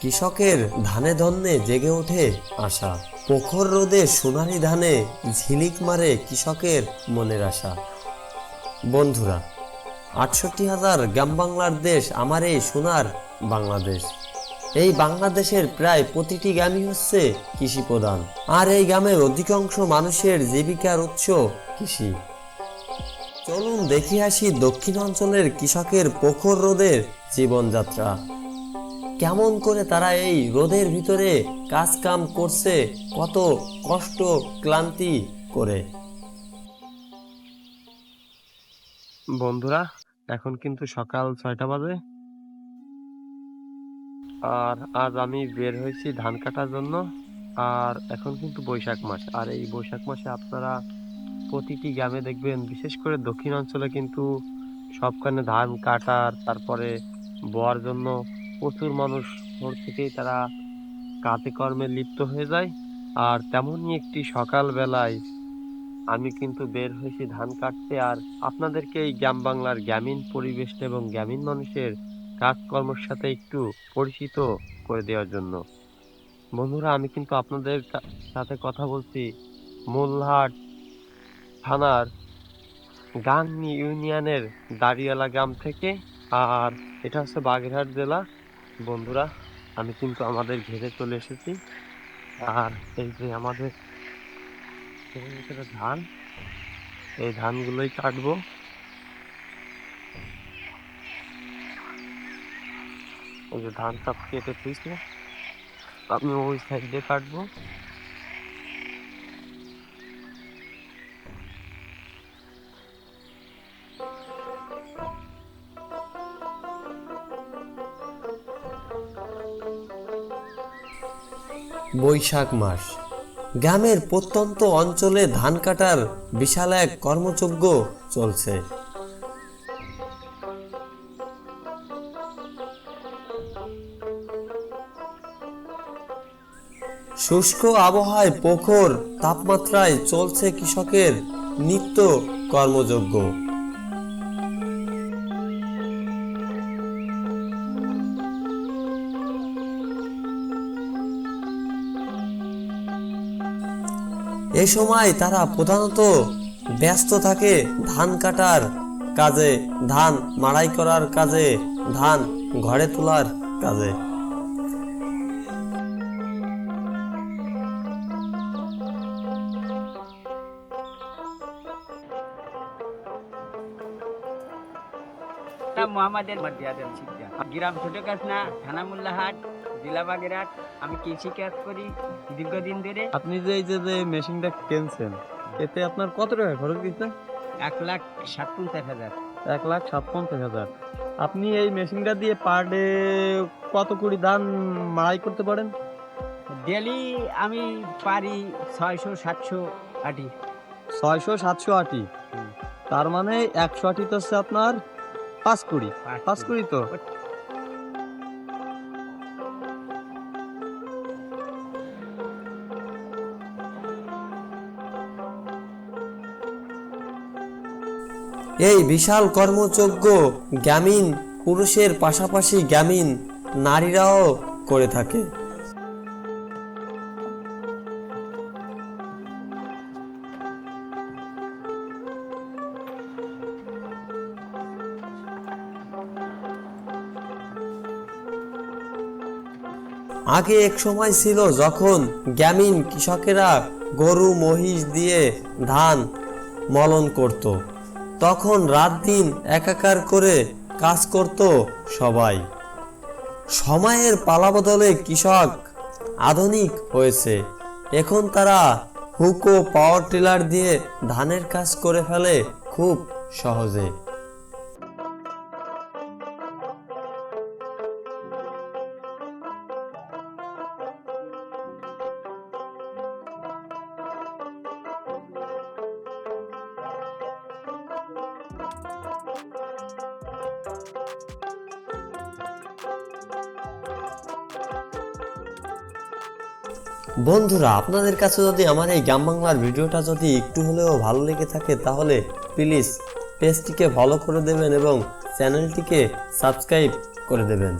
কৃষকের ধানে ধন্যে জেগে ওঠে আশা। পোখর রোদে সোনালি ধানে ঝিলিক মারে কৃষকের মনের আশা। বন্ধুরা, আটষট্টি হাজার গ্রাম বাংলার দেশ আমার এই সোনার বাংলাদেশ। এই বাংলাদেশের প্রায় প্রতিটি গ্রামই হচ্ছে কৃষি প্রধান। আর এই গ্রামের অধিকাংশ মানুষের জীবিকার উৎস কৃষি। চলুন দেখি আসি দক্ষিণ অঞ্চলের কৃষকের প্রখর রোদের জীবনযাত্রা। কেমন করে তারা এই রোদের ভিতরে কাজ কাম করছে, কত কষ্ট, ক্লান্তি করে। বন্ধুরা, এখন কিন্তু সকাল ছয়টা বাজে। আর আজ আমি বের হয়েছি ধান কাটার জন্য। আর এখন কিন্তু বৈশাখ মাস। আর এই বৈশাখ মাসে আপনারা প্রতিটি গ্রামে দেখবেন, বিশেষ করে দক্ষিণ অঞ্চলে কিন্তু সবখানে ধান কাটার, তারপরে বোয়ার জন্য প্রচুর মানুষ ভোর থেকেই তারা কাজে কর্মে লিপ্ত হয়ে যায়। আর তেমনই একটি সকাল বেলায় আমি কিন্তু বের হয়েছি ধান কাটতে। আর আপনাদেরকে এই গ্রাম বাংলার গ্রামীণ পরিবেশটা এবং গ্রামীণ মানুষের কাজকর্মের সাথে একটু পরিচিত করে দেওয়ার জন্য। বন্ধুরা, আমি কিন্তু আপনাদের সাথে কথা বলছি মোল্লাহাট থানার গাংনি ইউনিয়নের দাঁড়িয়ালা গ্রাম থেকে। আর এটা হচ্ছে বাগেরহাট জেলা। বন্ধুরা, আমি কিন্তু আমাদের ঘেরে চলে এসেছি। আর এই যে আমাদের ধান, এই ধানগুলোই কাটবো। এই যে ধান সব কেটে থুইছে আমি ওই সাইডে কাটবো। বৈশাখ মাস। গ্রামের প্রত্যন্ত অঞ্চলে ধান কাটার বিশাল এক কর্মযজ্ঞ চলছে। শুষ্ক আবহাওয়ায় প্রখর তাপমাত্রায় চলছে কৃষকের নিত্য কর্মযজ্ঞ। এ সময় তারা প্রধানত ব্যস্ত থাকে ধান কাটার কাজে, ধান মাড়াই করার কাজে, ধান ঘরে তোলার কাজে। মোহাম্মদের মর্যাদা শিক্ষা গ্রাম ছোটকাছনা থানা মোল্লাহাট। জেলা বাগেরহাট আমি কৃষি কাজ করি দীর্ঘদিন ধরে। আপনি যে এই যে যে মেশিনটা কিনছেন এতে আপনার কত টাকা খরচ দিচ্ছে? এক লাখ সাত পঞ্চাশ হাজার। এক লাখ সাত পঞ্চাশ হাজার। আপনি এই মেশিনটা দিয়ে পার ডে কত কুড়ি ধান মাড়াই করতে পারেন? ডেলি আমি পারি ছয়শো সাতশো আটি। ছয়শো সাতশো আটি? তার মানে একশো আটি তো হচ্ছে আপনার পাঁচ কুড়ি। পাঁচ কুড়ি। তো? এই বিশাল কর্মযজ্ঞ গ্রামীণ পুরুষের পাশাপাশি গ্রামীণ নারীরাও করে থাকে। আগে এক সময় ছিল যখন গ্রামীণ কৃষকেরা গরু, মহিষ দিয়ে ধান মলন করত। তখন রাত দিন একাকার করে কাজ করত সবাই। সময়ের পালাবদলে কৃষক আধুনিক হয়েছে। এখন তারা হুকো পাওয়ার টিলার দিয়ে ধানের কাজ করে ফেলে খুব সহজে। বন্ধুরা, আপনাদের কাছে যদি আমার এই গ্রাম বাংলার ভিডিওটা যদি একটু হলেও ভালো লেগে থাকে, তাহলে প্লিজ পেজটিকে ফলো করে দেবেন এবং চ্যানেলটিকে সাবস্ক্রাইব করে দেবেন।